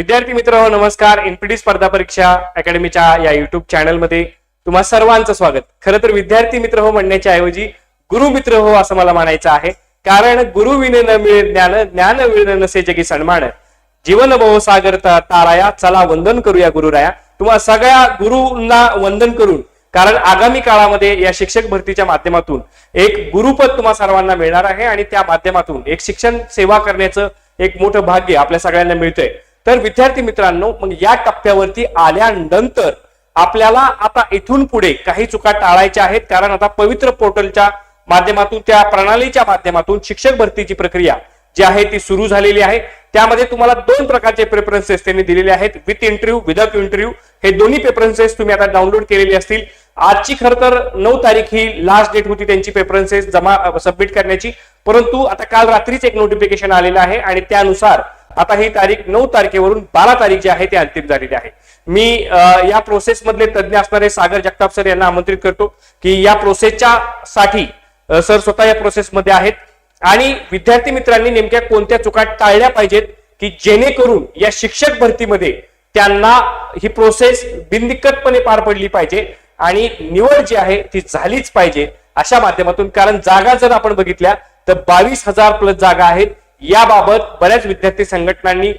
विद्यार्थी मित्र हो नमस्कार एनपीटी स्पर्धा परीक्षा अकॅडमीच्या या युट्यूब चॅनलमध्ये तुम्हा सर्वांचं स्वागत. खरं तर विद्यार्थी मित्र हो म्हणण्याच्या ऐवजी गुरु मित्र हो असं मला म्हणायचं आहे. कारण गुरु विने न मिळे ज्ञान ज्ञान विणे नसे जगी सन्मान जीवन बहु सागर ताराया चला वंदन करूया गुरुराया. तुम्हा सगळ्या गुरुंना वंदन करून कारण आगामी काळामध्ये या शिक्षक भरतीच्या माध्यमातून एक गुरुपद तुम्हा सर्वांना मिळणार आहे आणि त्या माध्यमातून एक शिक्षण सेवा करण्याचं एक मोठं भाग्य आपल्या सगळ्यांना मिळतंय. तर विद्यार्थी मित्रांनो मग या टप्प्यावरती आल्यानंतर आपल्याला आता इथून पुढे काही चुका टाळायच्या आहेत. कारण आता पवित्र पोर्टलच्या माध्यमातून त्या प्रणालीच्या माध्यमातून शिक्षक भरतीची प्रक्रिया जी आहे ती सुरू झालेली आहे. त्यामध्ये तुम्हाला दोन प्रकारचे प्रेफरन्सेस त्यांनी दिलेले आहेत. विथ इंटरव्ह्यू विदाउट इंटरव्ह्यू हे दोन्ही प्रेफरन्सेस तुम्ही आता डाउनलोड केलेले असतील. आजची खर तर नऊ तारीख ही लास्ट डेट होती त्यांची प्रेफरन्सेस जमा सबमिट करण्याची. परंतु आता काल रात्रीच एक नोटिफिकेशन आलेलं आहे आणि त्यानुसार आता ही तारीख नऊ तारखेवरून बारा तारीख जी आहे ती अंतिम झालेली आहे. मी या प्रोसेसमधले तज्ज्ञ असणारे सागर जगताप सर यांना आमंत्रित करतो की या प्रोसेसच्या साठी सर स्वतः या प्रोसेसमध्ये आहेत. आणि विद्यार्थी मित्रांनी नेमक्या कोणत्या चुका टाळल्या पाहिजेत की जेणेकरून या शिक्षक भरतीमध्ये त्यांना ही प्रोसेस बिनदिक्कतपणे पार पडली पाहिजे आणि निवड जी आहे ती झालीच पाहिजे अशा माध्यमातून. कारण जागा जर आपण बघितल्या तर बावीस हजार प्लस जागा आहेत. याबाबत बऱ्याच विद्यार्थी संघटनांनी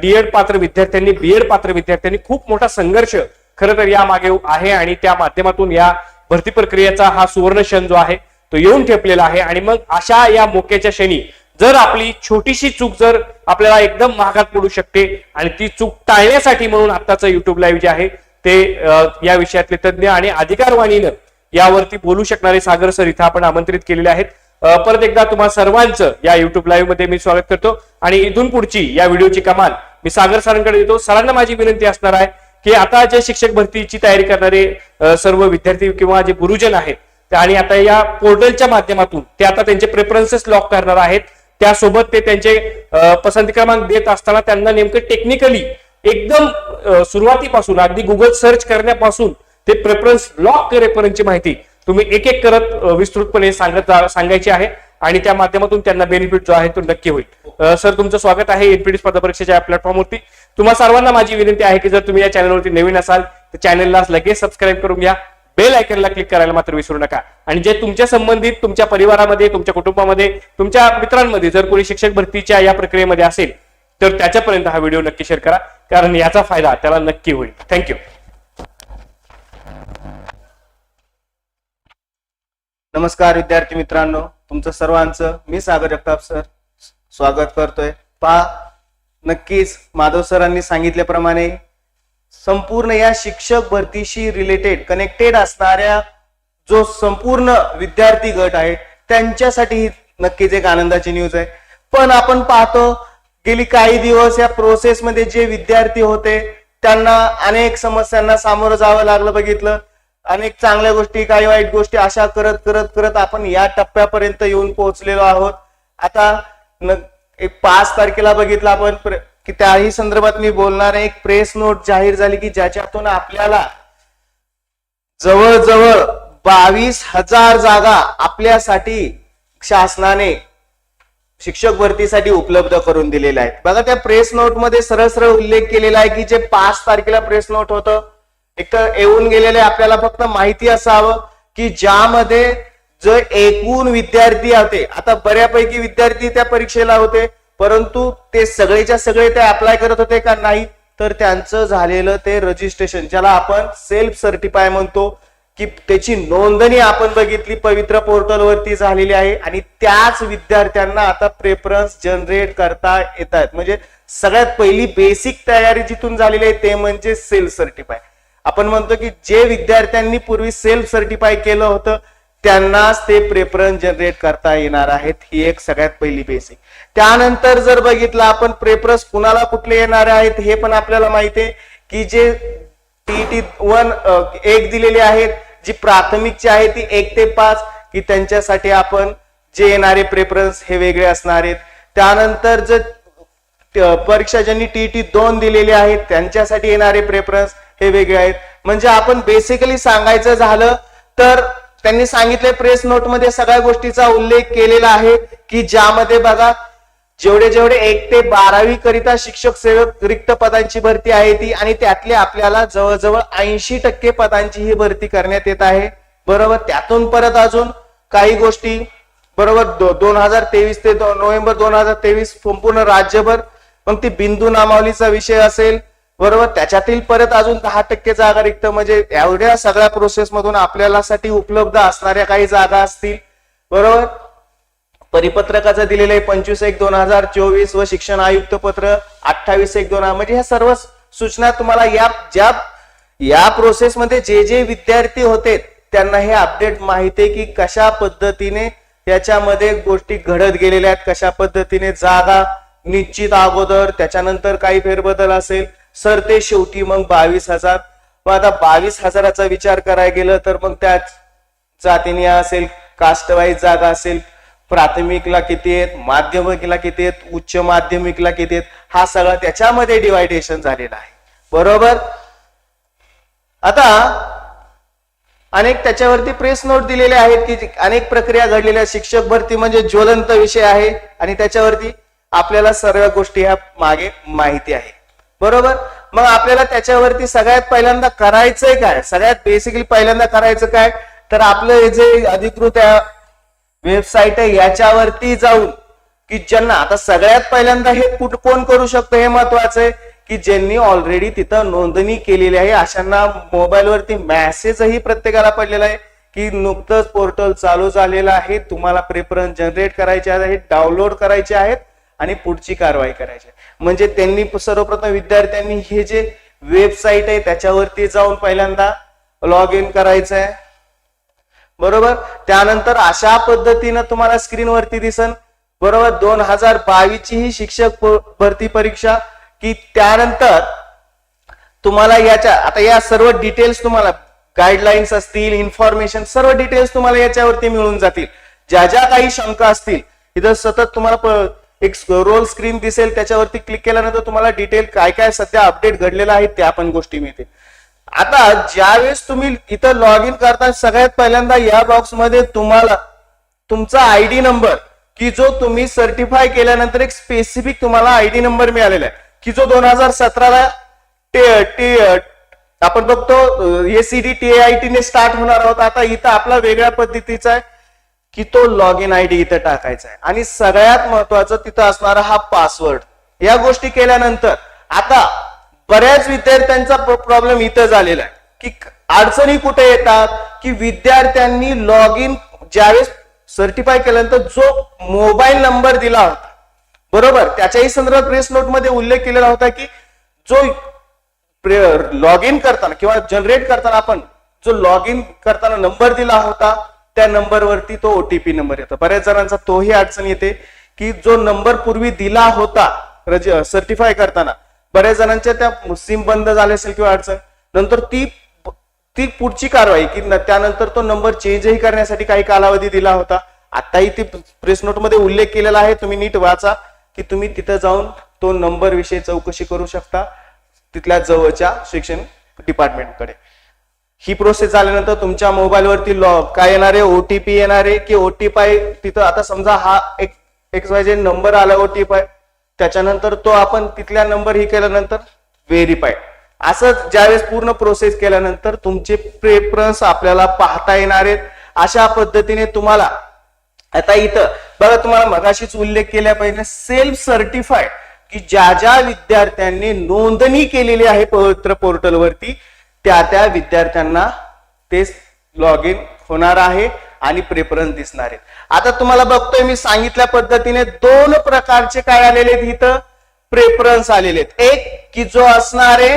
डीएड पात्र विद्यार्थ्यांनी बीएड पात्र विद्यार्थ्यांनी खूप मोठा संघर्ष खरं तर यामागे आहे आणि त्या माध्यमातून या भरती प्रक्रियेचा हा सुवर्ण क्षण जो आहे तो येऊन ठेपलेला आहे. आणि मग अशा या मोक्याच्या क्षणी जर आपली छोटीशी चूक जर आपल्याला एकदम महागात पडू शकते आणि ती चूक टाळण्यासाठी म्हणून आत्ताचं युट्यूब लाईव्ह जे आहे ते या विषयातले तज्ज्ञ आणि अधिकारवाणीनं यावरती बोलू शकणारे सागर सर इथं आपण आमंत्रित केलेले आहेत. परत एकदा तुम्हा सर्वांचं या युट्यूब लाईव्हमध्ये मी स्वागत करतो. आणि इथून पुढची या व्हिडिओची कमाल मी सागर सरांकडे देतो. सरांना माझी विनंती असणार आहे की आता जे शिक्षक भरतीची तयारी करणारे सर्व विद्यार्थी किंवा जे गुरुजन आहेत आणि आता या पोर्टलच्या माध्यमातून ते आता त्यांचे प्रेफरन्सेस लॉक करणार आहेत. त्यासोबत ते त्यांचे पसंती क्रमांक देत असताना त्यांना नेमकं टेक्निकली एकदम सुरुवातीपासून अगदी गुगल सर्च करण्यापासून ते प्रेफरन्स लॉक करेपर्यंतची माहिती तुम्ही एक एक करत विस्तृतपणे सांगत जा- आहे आणि त्या माध्यमातून त्यांना बेनिफिट जो आहे तो नक्की होईल. सर तुमचं स्वागत आहे एनपीडी स्पर्धा परीक्षेच्या प्लॅटफॉर्मवरती तुम्हा सर्वांना माझी विनंती आहे की जर तुम्ही या चॅनलवरती नवीन असाल तर चॅनलला लगेच सबस्क्राईब करून घ्या. बेल आयकनला क्लिक करायला मात्र विसरू नका. आणि जे तुमच्या संबंधित तुमच्या परिवारामध्ये तुमच्या कुटुंबामध्ये तुमच्या मित्रांमध्ये जर कोणी शिक्षक भरतीच्या या प्रक्रियेमध्ये असेल तर त्याच्यापर्यंत हा व्हिडिओ नक्की शेअर करा. कारण याचा फायदा त्याला नक्की होईल. थँक्यू नमस्कार विद्यार्थी मित्रांनो. तुमचं सर्वांचं मी सागर जगताप सर स्वागत करतोय. पहा नक्कीच माधव सरांनी सांगितल्याप्रमाणे संपूर्ण या शिक्षक भरतीशी रिलेटेड कनेक्टेड असणाऱ्या जो संपूर्ण विद्यार्थी गट आहे त्यांच्यासाठी ही नक्कीच एक आनंदाची न्यूज आहे. पण आपण पाहतो गेली काही दिवस या प्रोसेसमध्ये जे विद्यार्थी होते त्यांना अनेक समस्यांना सामोरं जावं लागलं बघितलं. अनेक चांगल्या गोष्टी काही वाईट गोष्टी अशा करत करत करत आपण या टप्प्यापर्यंत येऊन पोहोचलेलो आहोत. आता न- एक पाच तारखेला बघितलं आपण की त्याही संदर्भात मी बोलणार एक प्रेस नोट जाहीर झाली की ज्याच्यातून आपल्याला जवळजवळ बावीस हजार जागा आपल्यासाठी शासनाने शिक्षक भरतीसाठी उपलब्ध करून दिलेल्या आहेत. बघा त्या प्रेस नोटमध्ये सरळ सरळ उल्लेख केलेला आहे की जे पाच तारखेला प्रेस नोट होतं एक तर येऊन गेलेले आपल्याला फक्त माहिती असावं की ज्यामध्ये जे एकूण विद्यार्थी होते आता बऱ्यापैकी विद्यार्थी त्या परीक्षेला होते परंतु ते सगळेच्या सगळे ते अप्लाय करत होते का नाही तर त्यांचं झालेलं ते रजिस्ट्रेशन ज्याला आपण सेल्फ सर्टिफाय म्हणतो की त्याची नोंदणी आपण बघितली पवित्र पोर्टलवरती झालेली आहे आणि त्याच विद्यार्थ्यांना आता प्रेफरन्स जनरेट करता येत आहेत म्हणजे सगळ्यात पहिली बेसिक तयारी जिथून झालेली आहे ते म्हणजे सेल्फ सर्टिफाय आपण म्हणतो की जे विद्यार्थ्यांनी पूर्वी सेल्फ सर्टिफाय केलं होतं त्यांनाच ते प्रेफरन्स जनरेट करता येणार आहेत. ही एक सगळ्यात पहिली बेसिक त्यानंतर जर बघितलं आपण प्रेफरन्स कुणाला कुठले येणार आहेत हे पण आपल्याला माहिती आहे की जे टीटी वन एक दिलेली आहेत जी प्राथमिकची आहे ती एक ते पाच की त्यांच्यासाठी आपण जे येणारे प्रेफरन्स हे वेगळे असणार आहेत. त्यानंतर जर परीक्षा ज्यांनी टीटी दोन दिलेले आहेत त्यांच्यासाठी येणारे प्रेफरन्स हे वेगळे आहेत. म्हणजे आपण बेसिकली सांगायचं झालं तर त्यांनी सांगितले प्रेस नोटमध्ये सगळ्या गोष्टीचा उल्लेख केलेला आहे की ज्यामध्ये बघा जेवढे जेवढे एक ते बारावी करिता शिक्षक सेवक रिक्त पदांची भरती आहे ती आणि त्यातले आपल्याला जवळजवळ ऐंशी टक्के पदांची ही भरती करण्यात येत आहे. बरोबर? त्यातून परत अजून काही गोष्टी बरोबर? दो- दोन हजार तेवीस ते दो- नोव्हेंबर दोन हजार तेवीस संपूर्ण राज्यभर. मग ती बिंदू नामावलीचा विषय असेल बरोबर? त्याच्यातील परत अजून दहा टक्के जागा रिक्त. म्हणजे एवढ्या सगळ्या प्रोसेस मधून आपल्याला साठी उपलब्ध असणाऱ्या काही जागा असतील. बरोबर? परिपत्रकाचं दिलेलं आहे पंचवीस एक दोन हजार चोवीस व शिक्षण आयुक्त पत्र अठ्ठावीस एक दोन म्हणजे ह्या सर्व सूचना तुम्हाला या ज्या या प्रोसेसमध्ये जे जे विद्यार्थी होते त्यांना हे अपडेट माहिती आहे की कशा पद्धतीने त्याच्यामध्ये गोष्टी घडत गेलेल्या आहेत कशा पद्धतीने जागा निश्चित अगोदर त्याच्यानंतर काही फेरबदल असेल सर ते शेवटी मग बावीस हजार. मग आता बावीस हजाराचा विचार करायला गेलं तर मग त्या जातीने असेल कास्टवाईज जात असेल प्राथमिकला किती आहेत माध्यमिकला किती आहेत उच्च माध्यमिकला किती आहेत हा सगळा त्याच्यामध्ये डिवायडेशन झालेला आहे. बरोबर? आता अनेक त्याच्यावरती प्रेस नोट दिलेले आहेत की अनेक प्रक्रिया घडलेल्या. शिक्षक भरती म्हणजे ज्वलंत विषय आहे आणि त्याच्यावरती आपल्याला सर्व गोष्टी ह्या मागे माहिती आहे. बरोबर? मग आपल्याला त्याच्यावरती सगळ्यात पहिल्यांदा करायचंय काय? सगळ्यात बेसिकली पहिल्यांदा करायचं काय? तर आपलं हे जे अधिकृत वेबसाईट आहे याच्यावरती जाऊन की ज्यांना आता सगळ्यात पहिल्यांदा हे कुठ कोण करू शकतो हे महत्वाचं आहे की ज्यांनी ऑलरेडी तिथं नोंदणी केलेली आहे अशांना मोबाईलवरती मॅसेजही प्रत्येकाला पडलेला आहे की नुकतंच पोर्टल चालू झालेलं आहे तुम्हाला प्रेफरन्स जनरेट करायचे आहेत डाउनलोड करायचे आहेत आणि पुढची कारवाई करायची. आहे. म्हणजे त्यांनी सर्वप्रथम विद्यार्थ्यांनी हे जे वेबसाईट आहे त्याच्यावरती जाऊन पहिल्यांदा लॉग इन करायचं आहे बरोबर? त्यानंतर अशा पद्धतीनं तुम्हाला स्क्रीनवरती दिसन. बरोबर? दोन हजार बावीस ची ही शिक्षक भरती परीक्षा की त्यानंतर तुम्हाला याच्या आता या सर्व डिटेल्स तुम्हाला गाईडलाईन्स असतील इन्फॉर्मेशन सर्व डिटेल्स तुम्हाला याच्यावरती मिळून जातील. ज्या ज्या काही शंका असतील इथं सतत तुम्हाला एक रोल स्क्रीन दिसेल त्याच्यावरती क्लिक केल्यानंतर तुम्हाला डिटेल काय काय सध्या अपडेट घडलेलं आहे त्या पण गोष्टी मिळतील. आता ज्यावेळेस तुम्ही इथं लॉग इन करता सगळ्यात पहिल्यांदा या बॉक्समध्ये तुम्हाला तुमचा आयडी नंबर की जो तुम्ही सर्टिफाय केल्यानंतर एक स्पेसिफिक तुम्हाला आयडी नंबर मिळालेला आहे. की जो दोन हजार सतराला आपण बघतो एसीडी टी आय टी ने स्टार्ट होणार आहोत. आता इथं आपला वेगळ्या पद्धतीचा आहे. की तो लॉग इन आय डी इथं टाकायचा आहे. आणि सगळ्यात महत्वाचं तिथं असणारा हा पासवर्ड या गोष्टी केल्यानंतर आता बऱ्याच विद्यार्थ्यांचा प्रॉब्लेम इथं झालेला आहे. की अडचणी कुठे येतात? की विद्यार्थ्यांनी लॉग इन ज्यावेळेस सर्टिफाय केल्यानंतर जो मोबाईल नंबर दिला होता बरोबर? त्याच्याही संदर्भात प्रेस नोटमध्ये उल्लेख केलेला होता की जो लॉग इन करताना किंवा जनरेट करताना आपण जो लॉग इन करताना नंबर दिला होता त्या नंबरवरती तो ओटीपी नंबर येतो. बऱ्याच जणांचा तोही अडचण येते की जो नंबर पूर्वी दिला होता सर्टिफाय करताना बऱ्याच जणांच्या त्या सिम बंद झाले असेल किंवा अडचण नंतर ती ती पुढची कारवाई की त्यानंतर तो नंबर चेंजही करण्यासाठी काही कालावधी दिला होता. आताही ती प्रेस नोटमध्ये उल्लेख केलेला आहे. तुम्ही नीट वाचा की तुम्ही तिथं जाऊन तो नंबर विषयी चौकशी करू शकता तिथल्या जवळच्या शिक्षण डिपार्टमेंटकडे ही प्रोसेस झाल्यानंतर तुमच्या मोबाईलवरती लॉग काय येणार आहे? ओटीपी येणार आहे की ओटीपी तिथं आता समजा हा एक एक्स वाय जे नंबर आला ओटीपी त्याच्यानंतर तो आपण तिथल्या नंबर ही केल्यानंतर व्हेरीफाय असं ज्यावेळेस पूर्ण प्रोसेस केल्यानंतर तुमचे प्रेफरन्स आपल्याला पाहता येणार आहेत. अशा पद्धतीने तुम्हाला आता इथं बघा तुम्हाला मगाशीच उल्लेख केल्या पाहिजे सेल्फ सर्टिफाईड की ज्या ज्या विद्यार्थ्यांनी नोंदणी केलेली आहे पवित्र पोर्टलवरती त्या त्या विद्यार्थ्यांना ते लॉग इन होणार आहे आणि प्रेफरन्स दिसणार आहे. आता तुम्हाला बघतोय मी सांगितल्या पद्धतीने दोन प्रकारचे काय आलेले आहेत इथं? प्रेफरन्स आलेले आहेत. एक की जो असणार आहे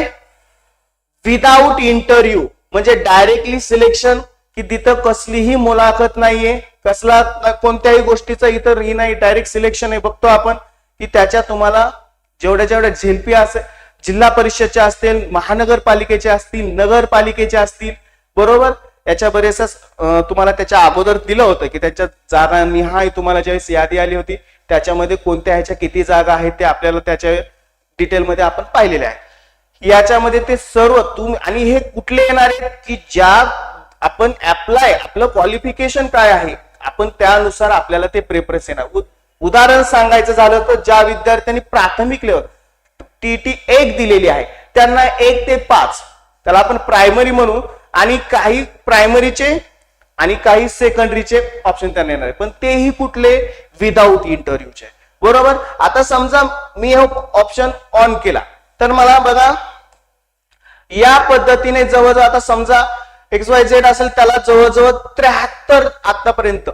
विदाऊट इंटरव्ह्यू म्हणजे डायरेक्टली सिलेक्शन की तिथं कसलीही मुलाखत नाहीये. कसला कोणत्याही गोष्टीचं इतर ही नाही डायरेक्ट सिलेक्शन आहे. बघतो आपण की त्याच्या तुम्हाला जेवढ्या जेवढ्या झेलपी असेल जिल्हा परिषदच्या असतील महानगरपालिकेच्या असतील नगरपालिकेच्या असतील बरोबर? याच्या बरेचसा तुम्हाला त्याच्या अगोदर दिलं होतं की त्याच्या जागा निहाय तुम्हाला ज्यावेळेस यादी आली होती त्याच्यामध्ये कोणत्या ह्याच्या किती जागा आहेत ते आपल्याला त्याच्या डिटेलमध्ये आपण पाहिलेले आहे. याच्यामध्ये ते सर्व तुम्ही आणि हे कुठले येणार आहेत की ज्या आपण अप्लाय आपलं क्वालिफिकेशन काय आहे आपण त्यानुसार आपल्याला ते प्रेफरन्स येणार उदाहरण सांगायचं झालं तर ज्या विद्यार्थ्यांनी प्राथमिक लेवल टीटी एक दिलेली आहे. त्यांना एक ते पाच. त्याला आपण प्रायमरी म्हणू आणि काही प्रायमरीचे आणि काही सेकंडरीचे ऑप्शन त्यांना येणार आहे. पण तेही कुठले? विदाऊट इंटरव्ह्यूचे. बरोबर? आता समजा मी हा ऑप्शन ऑन केला. तर मला बघा या पद्धतीने जवळजवळ आता समजा एक्स वाय झेड असेल त्याला जवळजवळ त्र्याहत्तर आतापर्यंत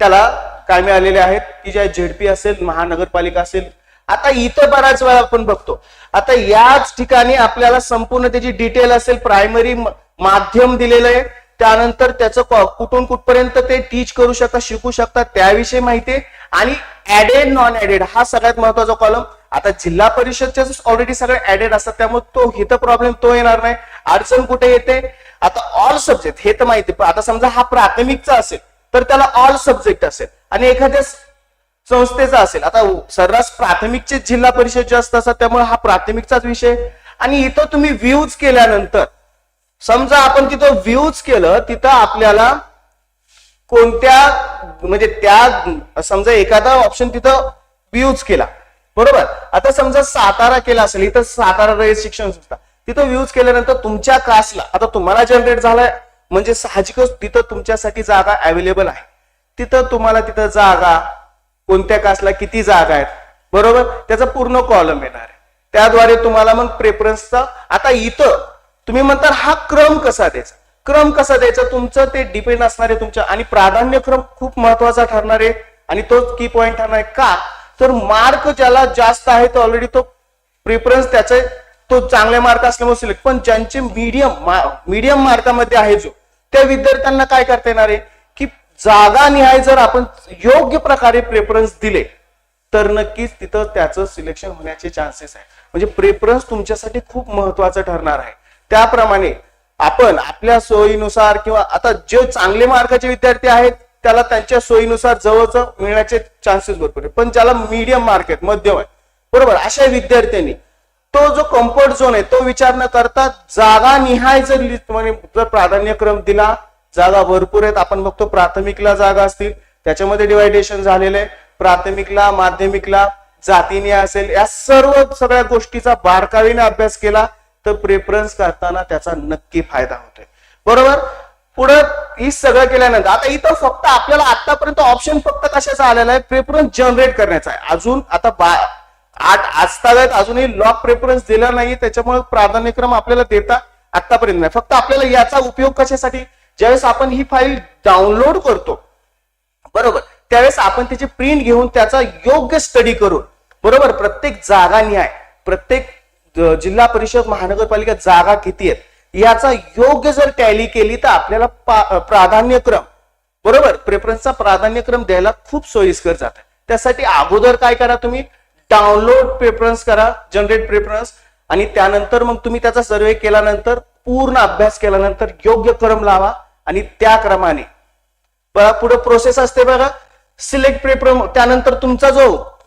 त्याला काय मिळालेले आहेत? की ज्या झेडपी असेल महानगरपालिका असेल आता इथं बऱ्याच वेळा आपण बघतो. आता याच ठिकाणी आपल्याला संपूर्ण त्याची डिटेल असेल प्रायमरी माध्यम दिलेलं आहे. त्यानंतर त्याचं कुठून कुठपर्यंत ते टीच करू शकता शिकू शकता त्याविषयी माहिती आहे. आणि ऍडेड नॉन ऍडेड हा सगळ्यात महत्त्वाचा कॉलम आता जिल्हा परिषदचे ऑलरेडी सगळे ऍडेड असतात त्यामुळे तो हिथं प्रॉब्लेम तो येणार नाही. अडचण कुठे येते? आता ऑल सब्जेक्ट हे तर माहिती पण आता समजा हा प्राथमिकचा असेल तर त्याला ऑल सब्जेक्ट असेल. आणि एखाद्या संस्थेचा असेल. आता सर्रास प्राथमिकचे जिल्हा परिषद जास्त असतात त्यामुळे हा प्राथमिकचाच विषय. आणि इथं तुम्ही व्ह्यूज केल्यानंतर समजा आपण तिथं व्ह्यूज केलं तिथं आपल्याला कोणत्या म्हणजे त्या समजा एखादा ऑप्शन तिथं व्ह्यूज केला. बरोबर? आता समजा सातारा केला असेल इथं सातारा रयत शिक्षण संस्था. तिथं व्ह्यूज केल्यानंतर तुमच्या कास्टला आता तुम्हाला जनरेट झालाय म्हणजे साहजिकच तिथं तुमच्यासाठी जागा अवेलेबल आहे. तिथं तुम्हाला तिथं जागा कोणत्या कास्टला किती जागा आहेत? बरोबर? त्याचा पूर्ण कॉलम येणार आहे. त्याद्वारे तुम्हाला मग प्रेफरन्सचा आता इथं तुम्ही म्हणता हा क्रम कसा द्यायचा? क्रम कसा द्यायचा? तुमचं ते डिपेंड असणार आहे तुमच्या आणि प्राधान्यक्रम खूप महत्त्वाचा ठरणार आहे. आणि तोच की पॉइंट ठरणार आहे का? तर मार्क ज्याला जास्त आहे तो ऑलरेडी तो प्रेफरन्स त्याचे तो चांगले मार्क असल्यामुळे सिलेक्ट पण ज्यांचे मीडियम मीडियम मार्कामध्ये आहे जो त्या विद्यार्थ्यांना काय करता येणार आहे? जागा निहाय जर आपण योग्य प्रकारे प्रेफरन्स दिले तर नक्कीच तिथं त्याचं सिलेक्शन होण्याचे चान्सेस आहे म्हणजे प्रेफरन्स तुमच्यासाठी खूप महत्वाचं ठरणार आहे. त्याप्रमाणे आपण आपल्या सोयीनुसार किंवा आता जे चांगले मार्काचे विद्यार्थी आहेत त्याला त्यांच्या सोयीनुसार जवळजवळ मिळण्याचे चान्सेस भरपूर आहे पण ज्याला मीडियम मार्क आहेत मध्यम आहे बरोबर? अशा विद्यार्थ्यांनी तो जो कम्फर्ट झोन आहे तो विचार न करता जागा निहाय जर म्हणजे जर प्राधान्यक्रम दिला जागा भरपूर आहेत. आपण बघतो प्राथमिकला जागा असतील. त्याच्यामध्ये डिवायडेशन झालेलं आहे. प्राथमिकला माध्यमिकला जातीने असेल या सर्व सगळ्या गोष्टीचा बारकावीने अभ्यास केला तर प्रेफरन्स करताना त्याचा नक्की फायदा होतोय. बरोबर? पुढं ही सगळं केल्यानंतर आता इथं फक्त आपल्याला आतापर्यंत ऑप्शन फक्त कशाचा आलेला आहे? प्रेफरन्स जनरेट करण्याचा आहे. अजून आता बा आठ आजतागत अजूनही लॉक प्रेफरन्स दिला नाही. त्याच्यामुळे प्राधान्यक्रम आपल्याला देता आतापर्यंत नाही. फक्त आपल्याला याचा उपयोग कशासाठी? ज्यावेळेस आपण ही फाईल डाउनलोड करतो बरोबर? त्यावेळेस आपण त्याची प्रिंट घेऊन त्याचा योग्य स्टडी करून बरोबर? प्रत्येक जागा न्याय प्रत्येक जिल्हा परिषद महानगरपालिका जागा किती आहेत याचा योग्य जर टॅली केली तर आपल्याला प्राधान्यक्रम बरोबर? प्रेफरन्सचा प्राधान्यक्रम द्यायला खूप सोयीस्कर जात. त्यासाठी अगोदर काय करा तुम्ही? डाउनलोड प्रेफरन्स करा जनरेट प्रेफरन्स आणि त्यानंतर मग तुम्ही त्याचा सर्वे केल्यानंतर पूर्ण अभ्यास केल्यानंतर योग्य क्रम लावा. आणि त्या क्रमाने. बघा पुढे प्रोसेस असते बघा. सिलेक्ट प्रेफरन्स त्यानंतर तुमचा जो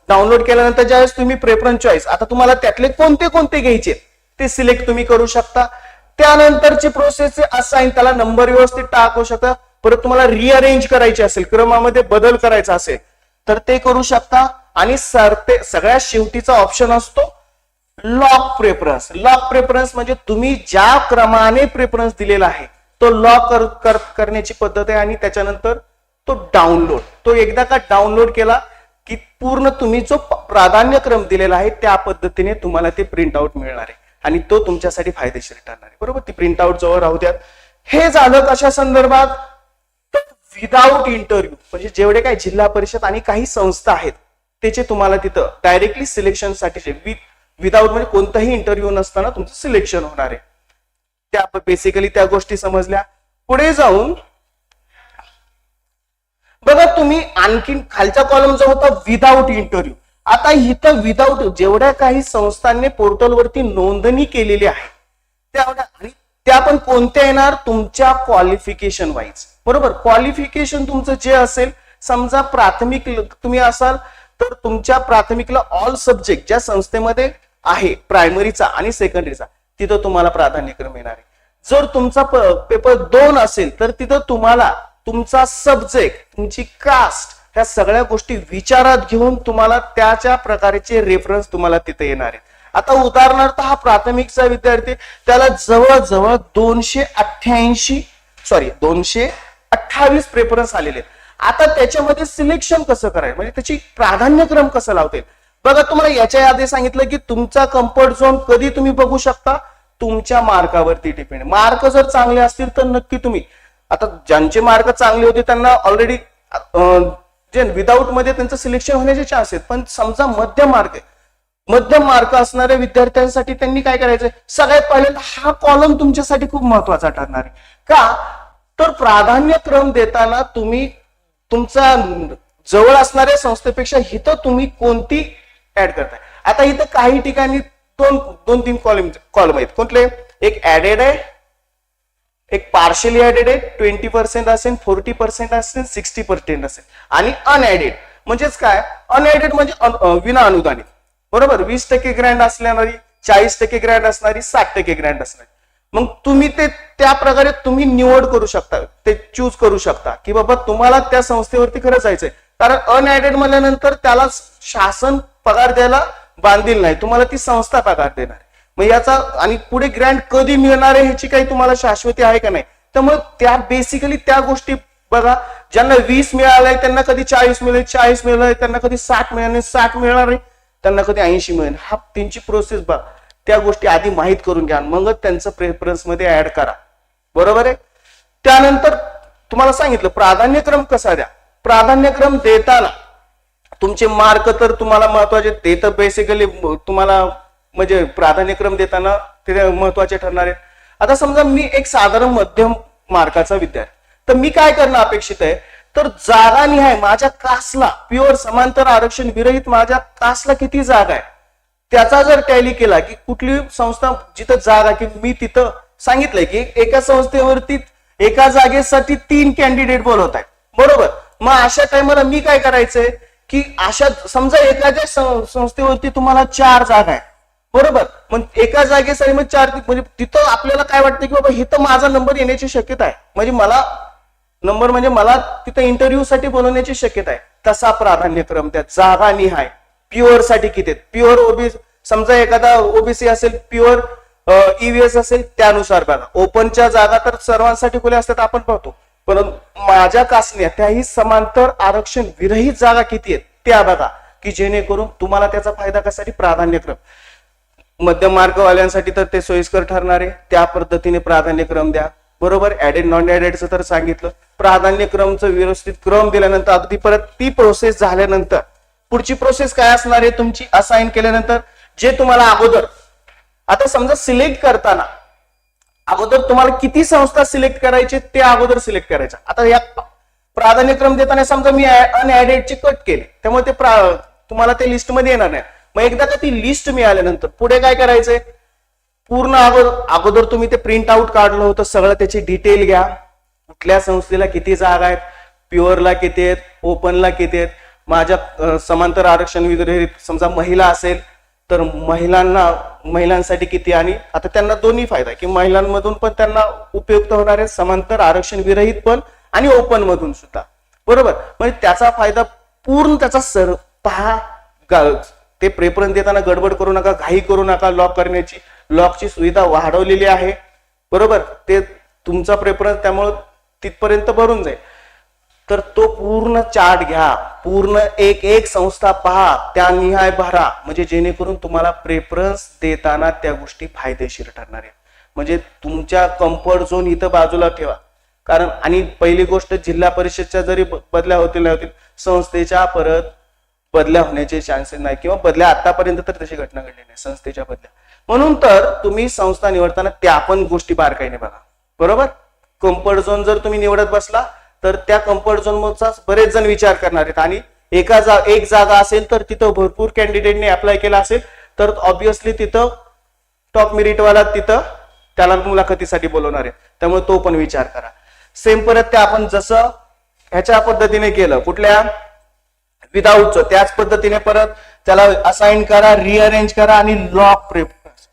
डाउनलोड केल्यानंतर ज्यावेळेस तुम्ही प्रेफरन्स चॉईस आता तुम्हाला त्यातले कोणते कोणते घ्यायचे ते सिलेक्ट तुम्ही करू शकता. त्यानंतरची प्रोसेस असाईन त्याला नंबर व्यवस्थित टाकू शकता. परत तुम्हाला रिअरेंज करायचे असेल क्रमामध्ये बदल करायचा असेल तर ते करू शकता. आणि सरते सगळ्यात शेवटीचा ऑप्शन असतो लॉक प्रेफरन्स लॉक प्रेफरन्स म्हणजे तुम्ही ज्या क्रमाने प्रेफरन्स दिलेला आहे तो लॉक कर, कर, करण्याची पद्धत आहे आणि त्याच्यानंतर तो डाउनलोड तो एकदा का डाउनलोड केला की पूर्ण तुम्ही जो प्राधान्यक्रम दिलेला आहे त्या पद्धतीने तुम्हाला ते प्रिंट आउट मिळणार आहे. आणि तो तुमच्यासाठी फायदेशीर ठरणार आहे. बरोबर? ती प्रिंट आउट जवळ राहू द्यात. हे झालं कशा संदर्भात? विदाऊट इंटरव्ह्यू म्हणजे जेवढे काही जिल्हा परिषद आणि काही संस्था आहेत त्याचे तुम्हाला तिथं डायरेक्टली सिलेक्शनसाठी विथ विदाऊट म्हणजे कोणताही इंटरव्ह्यू नसताना तुमचं सिलेक्शन होणार आहे. त्या बेसिकली त्या गोष्टी समजल्या. पुढे जाऊन बघा तुम्ही आणखीन खालच्या कॉलम जो होता विदाऊट इंटरव्ह्यू आता इथं विदाऊट जेवढ्या काही संस्थांनी पोर्टलवरती नोंदणी केलेली आहे तेवढ्या आणि त्या पण कोणत्या येणार? तुमच्या क्वालिफिकेशन वाईज बरोबर? क्वालिफिकेशन तुमचं जे असेल समजा प्राथमिक तुम्ही असाल तर तुमच्या प्राथमिकला ऑल सब्जेक्ट ज्या संस्थेमध्ये आहे प्रायमरीचा आणि सेकंडरीचा तिथं तुम्हाला प्राधान्यक्रम येणार आहे. जर तुमचा पेपर दोन असेल तर तिथं तुम्हाला तुमचा सब्जेक्ट तुमची कास्ट ह्या सगळ्या गोष्टी विचारात घेऊन तुम्हाला त्याच्या प्रकारचे रेफरन्स तुम्हाला तिथे येणार आहेत. आता उदाहरणार्थ हा प्राथमिकचा विद्यार्थी त्याला जवळजवळ दोनशे अठ्ठ्याऐंशी सॉरी दोनशे अठ्ठावीस प्रेफरन्स आलेले आहेत. आता त्याच्यामध्ये सिलेक्शन कसं करायचं? म्हणजे त्याची प्राधान्यक्रम कसं लावता येईल? बघा तुम्हाला याच्या आधी सांगितलं की तुमचा कम्फर्ट झोन कधी तुम्ही बघू शकता? तुमच्या मार्कावरती डिपेंड मार्क जर चांगले असतील तर नक्की तुम्ही. आता ज्यांचे मार्क चांगले होते त्यांना ऑलरेडी जे विदाऊटमध्ये त्यांचं सिलेक्शन होण्याचे चान्स आहेत. पण समजा मध्यम मार्क आहे. मध्यम मार्क असणाऱ्या विद्यार्थ्यांसाठी त्यांनी काय करायचंय? सगळ्यात पहिल्यांदा हा कॉलम तुमच्यासाठी खूप महत्त्वाचा ठरणार आहे. का? तर प्राधान्यक्रम देताना तुम्ही तुमचा जवळ असणाऱ्या संस्थेपेक्षा इथं तुम्ही कोणती ऍड करताय. आता इथं काही ठिकाणी दोन दोन तीन कॉलम कॉलम आहेत. कोणते एक ऍडेड आहे एक पार्शली ऍडेड आहे ट्वेंटी पर्सेंट असेल फोर्टी पर्सेंट असेल सिक्स्टी पर्सेंट असेल. आणि अनएडेड म्हणजेच काय? अनएडेड म्हणजे विना अनुदानित. बरोबर? वीस टक्के ग्रँड असणारी चाळीस टक्के ग्रँड असणारी साठ टक्के ग्रँड असणारी. मग तुम्ही ते त्या प्रकारे तुम्ही निवड करू शकता ते चूज करू शकता. की बाबा तुम्हाला त्या संस्थेवरती खरं जायचंय. कारण अनएडेड म्हणल्यानंतर त्याला शासन पगार द्यायला बांधील नाही. तुम्हाला ती संस्था पगार देणार मग याचा आणि पुढे ग्रँड कधी मिळणार आहे ह्याची काही तुम्हाला शाश्वती आहे का नाही? तर मग त्या बेसिकली त्या गोष्टी बघा. ज्यांना वीस मिळालंय त्यांना कधी चाळीस मिळेल चाळीस मिळालंय त्यांना कधी साठ मिळाले साठ मिळणार आहे. त्यांना कधी ऐंशी मिळेल. हा त्यांची प्रोसेस बघा. त्या गोष्टी आधी माहीत करून घ्या मगच त्यांचं प्रेफरन्समध्ये ऍड करा. बरोबर आहे? त्यानंतर तुम्हाला सांगितलं प्राधान्यक्रम कसा द्या? प्राधान्यक्रम देताना तुमचे मार्क तर तुम्हाला महत्त्वाचे ते तर बेसिकली तुम्हाला म्हणजे प्राधान्यक्रम देताना ते महत्त्वाचे ठरणार आहेत. आता समजा मी एक साधारण मध्यम मार्काचा विद्यार्थी. तर मी काय करणं अपेक्षित आहे? तर जागा निहाय माझ्या कासला प्युअर समांतर आरक्षण विरहित माझ्या कासला किती जागा आहे? त्याचा जर टॅली केला की कुठली संस्था जिथं जागा की मी तिथं सांगितलंय की एका संस्थेवरती एका जागेसाठी तीन कॅन्डिडेट बोलवत आहेत बरोबर? मग अशा टायमाला मी काय करायचंय? की अशा समजा एखाद्या संस्थेवरती तुम्हाला चार जागा आहे बरोबर? मग एका जागेसाठी मग चार म्हणजे तिथं आपल्याला काय वाटतं की बाबा इथं माझा नंबर येण्याची शक्यता आहे. म्हणजे मला नंबर म्हणजे मला तिथं इंटरव्ह्यू साठी बोलवण्याची शक्यता आहे. तसा प्राधान्यक्रम त्या जागा निहाय. प्युअरसाठी किती आहेत? प्युअर ओबीसी समजा एखादा ओबीसी असेल प्युअर ईव्हीएस असेल त्यानुसार बघा. ओपनच्या जागा तर सर्वांसाठी खुल्या असतात आपण पाहतो. परंतु माझ्या कासण्या त्याही समांतर आरक्षण विरहित जागा किती आहेत त्या बघा की जेणेकरून तुम्हाला त्याचा फायदा कशासाठी? प्राधान्यक्रम. मध्यम मार्गवाल्यांसाठी तर ते सोयीस्कर ठरणार आहे त्या पद्धतीने प्राधान्यक्रम द्या. बरोबर ऍडेड नॉन ऍडेडचं तर सांगितलं. प्राधान्यक्रमचं व्यवस्थित क्रम दिल्यानंतर अगदी परत ती प्रोसेस झाल्यानंतर पुढची प्रोसेस काय असणार आहे तुमची? असाइन केल्यानंतर जे तुम्हाला अगोदर आता समजा सिलेक्ट करताना अगोदर तुम्हाला किती संस्था सिलेक्ट करायचे ते अगोदर सिलेक्ट करायच्या आता या प्राधान्यक्रम देताना समजा मी अनएडेडचे कट केले त्यामुळे ते प्रा- तुम्हाला ते लिस्टमध्ये येणार नाही. मग एकदा का ती लिस्ट मिळाल्यानंतर पुढे काय करायचंय? पूर्ण अगोदर अगोदर तुम्ही ते प्रिंट आउट काढलं होतं सगळं त्याची डिटेल घ्या. कुठल्या संस्थेला किती जागा आहेत? प्युअरला किती आहेत? ओपनला किती आहेत? माझ्या समांतर आरक्षण विरोधी समजा महिला असेल तर महिलांना महिलांसाठी किती आणि आता त्यांना दोन्ही फायदा आहे की महिलांमधून पण त्यांना उपयुक्त होणारे समांतर आरक्षण विरहित पण आणि ओपन मधून सुद्धा. बरोबर? म्हणजे त्याचा फायदा पूर्ण त्याचा सर पहा ते प्रेफरन्स देताना गडबड करू नका घाई करू नका लॉक करण्याची. लॉकची सुविधा वाढवलेली आहे. बरोबर? ते तुमचा प्रेफरन्स त्यामुळं तिथपर्यंत भरून जाईल. तर तो पूर्ण चार्ट घ्या. पूर्ण एक एक संस्था पहा. त्या निहाय भरा. म्हणजे जेणेकरून तुम्हाला प्रेफरन्स देताना त्या गोष्टी फायदेशीर ठरणार आहेत. म्हणजे तुमच्या कम्फर्ट झोन इथं बाजूला ठेवा. कारण आणि पहिली गोष्ट जिल्हा परिषदच्या जरी बदल्या होतील नाही होतील संस्थेच्या परत बदल्या होण्याचे चान्सेस नाही. किंवा बदल्या आतापर्यंत तर तशी घटना घडली नाही संस्थेच्या बदल्या. म्हणून तर तुम्ही संस्था निवडताना त्या पण गोष्टी बारकाईने बघा. बरोबर? कम्फर्ट झोन जर तुम्ही निवडत बसला तर त्या कम्फर्ट झोनचाच बरेच जण विचार करणार आहेत. आणि एका जा एक जागा असेल तर तिथं भरपूर कॅन्डिडेटने अप्लाय केला असेल तर ऑब्विसली तिथं टॉप मेरिटवाला तिथं त्याला मुलाखतीसाठी बोलवणार आहे त्यामुळे तो पण विचार करा. सेम परत ते आपण जसं ह्याच्या पद्धतीने केलं कुठल्या? विदाऊटचं त्याच पद्धतीने परत त्याला असाइन करा रिअरेंज करा आणि लॉक प्रेफरन्स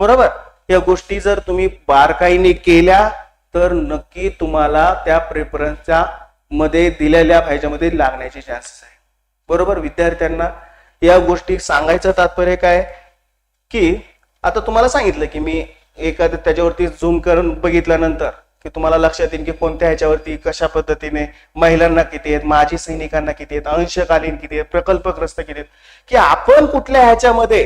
बरोबर? या गोष्टी जर तुम्ही बारकाईने केल्या तर नक्की तुम्हाला त्या प्रेफरन्सच्या मध्ये दिलेल्या ह्याच्यामध्ये लागण्याचे चान्सेस आहे बरोबर? विद्यार्थ्यांना या गोष्टी सांगायचं तात्पर्य काय? की आता तुम्हाला सांगितलं की मी एखाद्या त्याच्यावरती झूम करून बघितल्यानंतर की तुम्हाला लक्षात येईल की कोणत्या ह्याच्यावरती कशा पद्धतीने महिलांना किती आहेत माजी सैनिकांना किती आहेत अंशकालीन किती आहेत प्रकल्पग्रस्त किती आहेत की आपण कुठल्या ह्याच्यामध्ये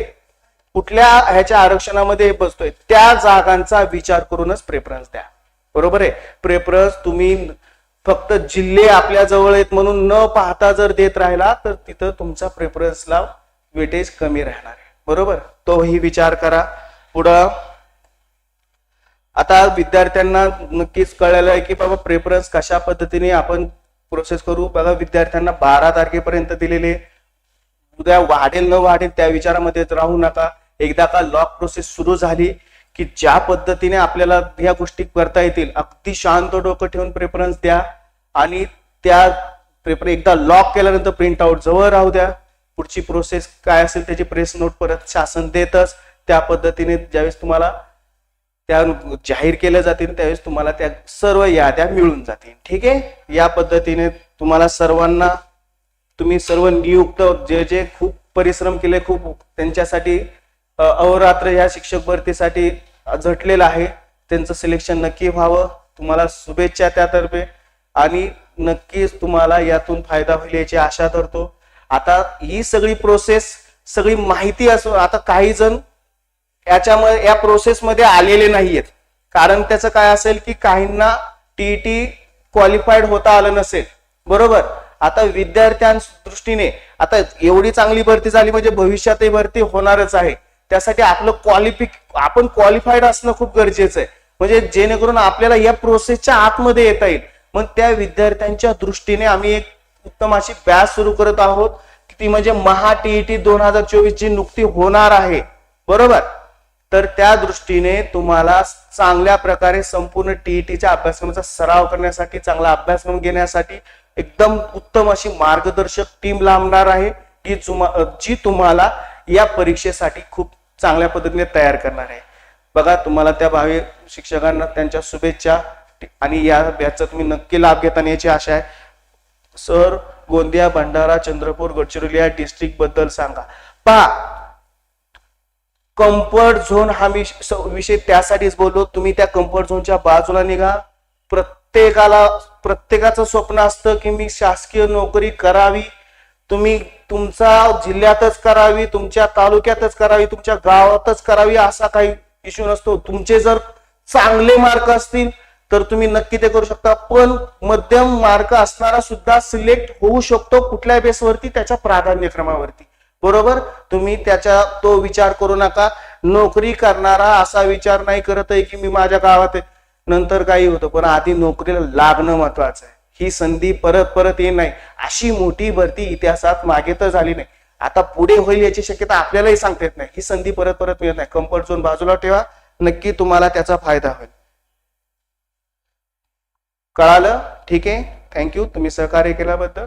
कुठल्या ह्याच्या आरक्षणामध्ये बसतोय त्या जागांचा विचार करूनच प्रेफरन्स द्या. बरोबर आहे? प्रेफरन्स तुम्ही फक्त जिल्हे आपल्या जवळ आहेत म्हणून न पाहता जर देत राहिला तर तिथं तुमचा प्रेफरन्सला वेटेज कमी राहणार आहे. बरोबर? तोही विचार करा. पुढं आता विद्यार्थ्यांना नक्कीच कळलेलं आहे की बाबा प्रेफरन्स कशा पद्धतीने आपण प्रोसेस करू? बघा विद्यार्थ्यांना बारा तारखेपर्यंत दिलेले उद्या वाढेल न वाढेल त्या विचारामध्येच राहू नका. एकदा का लॉक प्रोसेस सुरू झाली की ज्या पद्धतीने आपल्याला ह्या गोष्टी करता येतील अगदी शांत डोकं ठेवून प्रेफरन्स द्या आणि त्या पेपर एकदा लॉक केल्यानंतर प्रिंट आउट जवळ राहू द्या. पुढची प्रोसेस काय असेल त्याची प्रेस नोट परत शासन देतच. त्या पद्धतीने ज्यावेळेस तुम्हाला त्या जाहीर केल्या जातील त्यावेळेस तुम्हाला त्या सर्व याद्या मिळून जातील. ठीक आहे? या पद्धतीने तुम्हाला सर्वांना तुम्ही सर्व नियुक्त जे जे खूप परिश्रम केले खूप त्यांच्यासाठी अवरात्र अहोरात्र या शिक्षक भरतीसाठी झटलेलं आहे. त्यांचं सिलेक्शन नक्की व्हावं. तुम्हाला शुभेच्छा त्यातर्फे. आणि नक्कीच तुम्हाला यातून फायदा होईल याची आशा धरतो. आता ही सगळी प्रोसेस सगळी माहिती असो आता काही जण याच्यामध्ये या प्रोसेसमध्ये आलेले नाहीयेत. कारण त्याचं काय असेल की काहींना टीईटी क्वालिफाईड होता आलं नसेल. बरोबर? आता विद्यार्थ्यां दृष्टीने आता एवढी चांगली भरती झाली म्हणजे भविष्यातही भरती होणारच आहे. त्यासाठी आपलं क्वालिफिक आपण क्वालिफाईड असणं खूप गरजेचं आहे. म्हणजे जेणेकरून आपल्याला या प्रोसेसच्या आतमध्ये येता येईल. मग त्या विद्यार्थ्यांच्या दृष्टीने आम्ही एक उत्तम अशी बॅच सुरू करत आहोत. ती म्हणजे महा टीईटी दोन हजार चोवीस ची नुकती होणार आहे. बरोबर? तर त्या दृष्टीने तुम्हाला चांगल्या प्रकारे संपूर्ण टीईटीच्या अभ्यासक्रमाचा सराव करण्यासाठी चांगला अभ्यासक्रम घेण्यासाठी एकदम उत्तम अशी मार्गदर्शक टीम लांबणार आहे की जी तुम्हाला या परीक्षेसाठी खूप चांगल्या पद्धतीने तयार करणार आहे. बघा तुम्हाला त्या भावी शिक्षकांना त्यांच्या शुभेच्छा आणि या याचा तुम्ही नक्की लाभ घेताना याची आशा आहे. सर गोंदिया भंडारा चंद्रपूर गडचिरोली या डिस्ट्रिक्टबद्दल सांगा. पहा कम्फर्ट झोन हा विष- विषय त्यासाठीच बोललो तुम्ही त्या कम्फर्ट झोनच्या बाजूला निघा. प्रत्येकाला प्रत्येकाचं स्वप्न असतं की मी शासकीय नोकरी करावी. तुम्ही तुमचा जिल्ह्यातच करावी तुमच्या तालुक्यातच करावी तुमच्या गावातच करावी असा काही इश्यू नसतो. तुमचे जर चांगले मार्क असतील तर तुम्ही नक्की ते करू शकता. पण मध्यम मार्क असणारा सुद्धा सिलेक्ट होऊ शकतो कुठल्या बेसवरती त्याच्या प्राधान्यक्रमावरती बरोबर? तुम्ही त्याच्या तो विचार करू नका. नोकरी करणारा असा विचार नाही करत आहे की मी माझ्या गावात आहे. नंतर काही होतं पण आधी नोकरीला लागणं महत्वाचं आहे. ही संधी परत परत येत नाही. अशी मोठी भरती इतिहासात मागे तर झाली नाही. आता पुढे होईल याची शक्यता आपल्यालाही सांगता येत नाही. ही संधी परत परत मिळत नाही. कम्फर्ट झोन बाजूला ठेवा. नक्की तुम्हाला त्याचा फायदा होईल. कळालं? ठीक आहे. थँक्यू तुम्ही सहकार्य केल्याबद्दल.